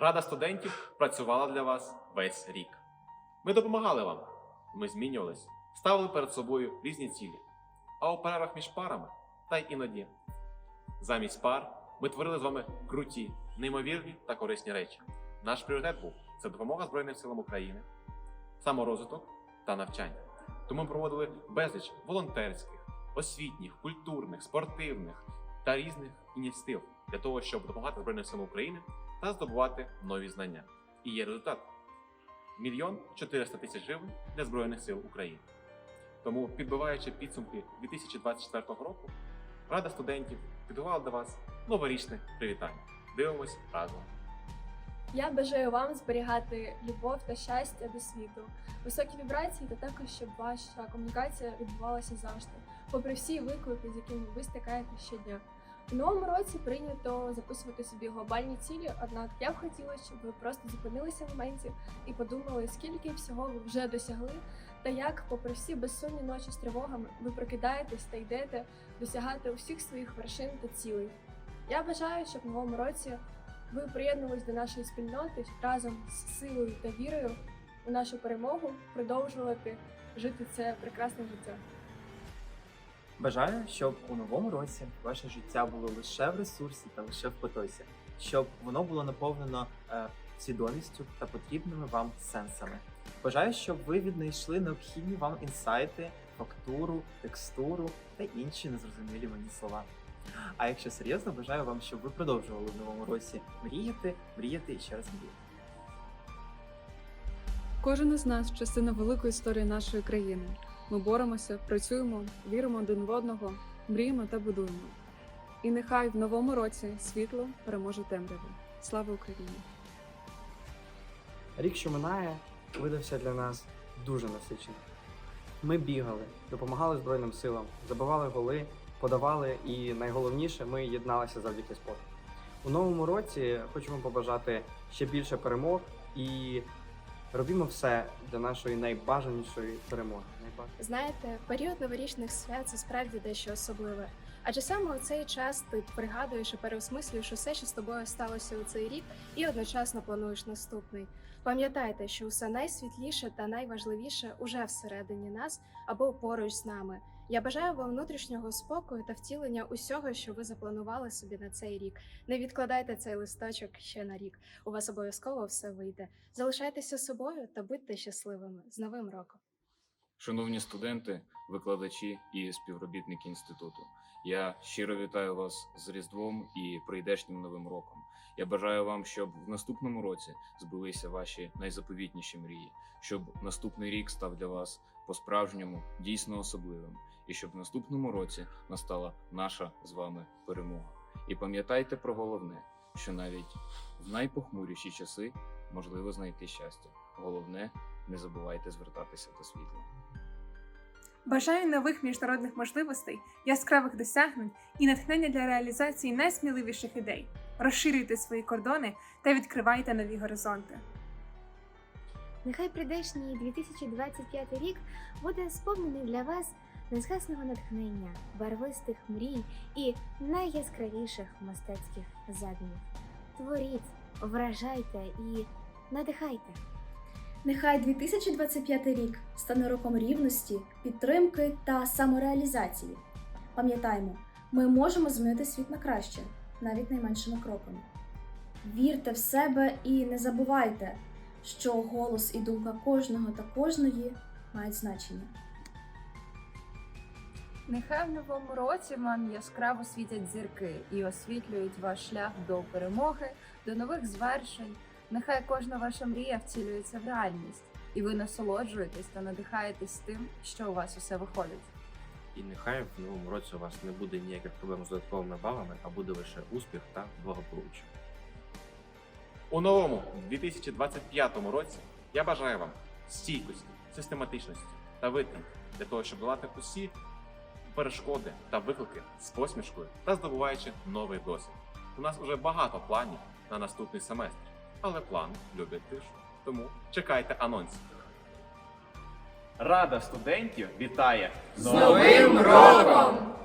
Рада студентів працювала для вас весь рік. Ми допомагали вам, ми змінювались, ставили перед собою різні цілі, а у перервах між парами та й іноді. Замість пар ми творили з вами круті, неймовірні та корисні речі. Наш пріоритет був це допомога Збройним силам України, саморозвиток та навчання. Тому ми проводили безліч волонтерських, освітніх, культурних, спортивних та різних ініціатив для того, щоб допомагати Збройним силам України та здобувати нові знання. І є результат: мільйон 400 тисяч гривень для Збройних сил України. Тому, підбиваючи підсумки 2024 року, Рада студентів підготувала до вас новорічне привітання. Дивимось разом. Я бажаю вам зберігати любов та щастя до світу, високі вібрації та також, щоб ваша комунікація відбувалася завжди, попри всі виклики, з якими ви стикаєте щодня. У новому році прийнято записувати собі глобальні цілі, однак я б хотіла, щоб ви просто зупинилися в моменті і подумали, скільки всього ви вже досягли, та як, попри всі безсонні ночі з тривогами, ви прокидаєтесь та йдете досягати усіх своїх вершин та цілей. Я бажаю, щоб в новому році ви приєднувались до нашої спільноти разом з силою та вірою у нашу перемогу, продовжувати жити це прекрасне життя. Бажаю, щоб у новому році ваше життя було лише в ресурсі та лише в потоці, щоб воно було наповнено е, свідомістю та потрібними вам сенсами. Бажаю, щоб ви віднайшли необхідні вам інсайти, фактуру, текстуру та інші незрозумілі мені слова. А якщо серйозно, бажаю вам, щоб ви продовжували в новому році мріяти, мріяти і ще раз мріяти. Кожен із нас частина великої історії нашої країни. Ми боремося, працюємо, віримо один в одного, мріємо та будуємо. І нехай в новому році світло переможе темряву. Слава Україні! Рік, що минає, видався для нас дуже насиченим. Ми бігали, допомагали Збройним силам, забивали голи, подавали і найголовніше, ми єдналися завдяки спорту. У новому році хочемо побажати ще більше перемог і робімо все для нашої найбажанішої перемоги. Найбаж- Знаєте, період новорічних свят це справді дещо особливе. Адже саме у цей час ти пригадуєш і переосмислюєш усе, що з тобою сталося у цей рік, і одночасно плануєш наступний. Пам'ятайте, що усе найсвітліше та найважливіше уже всередині нас або поруч з нами. Я бажаю вам внутрішнього спокою та втілення усього, що ви запланували собі на цей рік. Не відкладайте цей листочок ще на рік. У вас обов'язково все вийде. Залишайтеся собою та будьте щасливими з новим роком. Шановні студенти, викладачі і співробітники інституту, я щиро вітаю вас з Різдвом і прийдешнім новим роком. Я бажаю вам, щоб в наступному році збулися ваші найзаповітніші мрії, щоб наступний рік став для вас по-справжньому дійсно особливим, і щоб в наступному році настала наша з вами перемога. І пам'ятайте про головне, що навіть в найпохмуріші часи можливо знайти щастя. Головне, не забувайте звертатися до світла. Бажаю нових міжнародних можливостей, яскравих досягнень і натхнення для реалізації найсміливіших ідей. Розширюйте свої кордони та відкривайте нові горизонти. Нехай прийдешній 2025 рік буде сповнений для вас незгасного натхнення, барвистих мрій і найяскравіших мистецьких задумів. Творіть, вражайте і надихайте. Нехай 2025 рік стане роком рівності, підтримки та самореалізації. Пам'ятаймо, ми можемо змінити світ на краще, навіть найменшими кроками. Вірте в себе і не забувайте, що голос і думка кожного та кожної мають значення. Нехай в новому році вам яскраво світять зірки і освітлюють ваш шлях до перемоги, до нових звершень. Нехай кожна ваша мрія втілюється в реальність, і ви насолоджуєтесь та надихаєтесь тим, що у вас усе виходить. І нехай в новому році у вас не буде ніяких проблем з додатковими балами, а буде лише успіх та благополуччя. У новому 2025 році я бажаю вам стійкості, систематичності та витримки для того, щоб долати усі перешкоди та виклики з посмішкою та здобуваючи новий досвід. У нас уже багато планів на наступний семестр, але план любить тишу. Тому чекайте анонсів. Рада студентів вітає З Новим роком!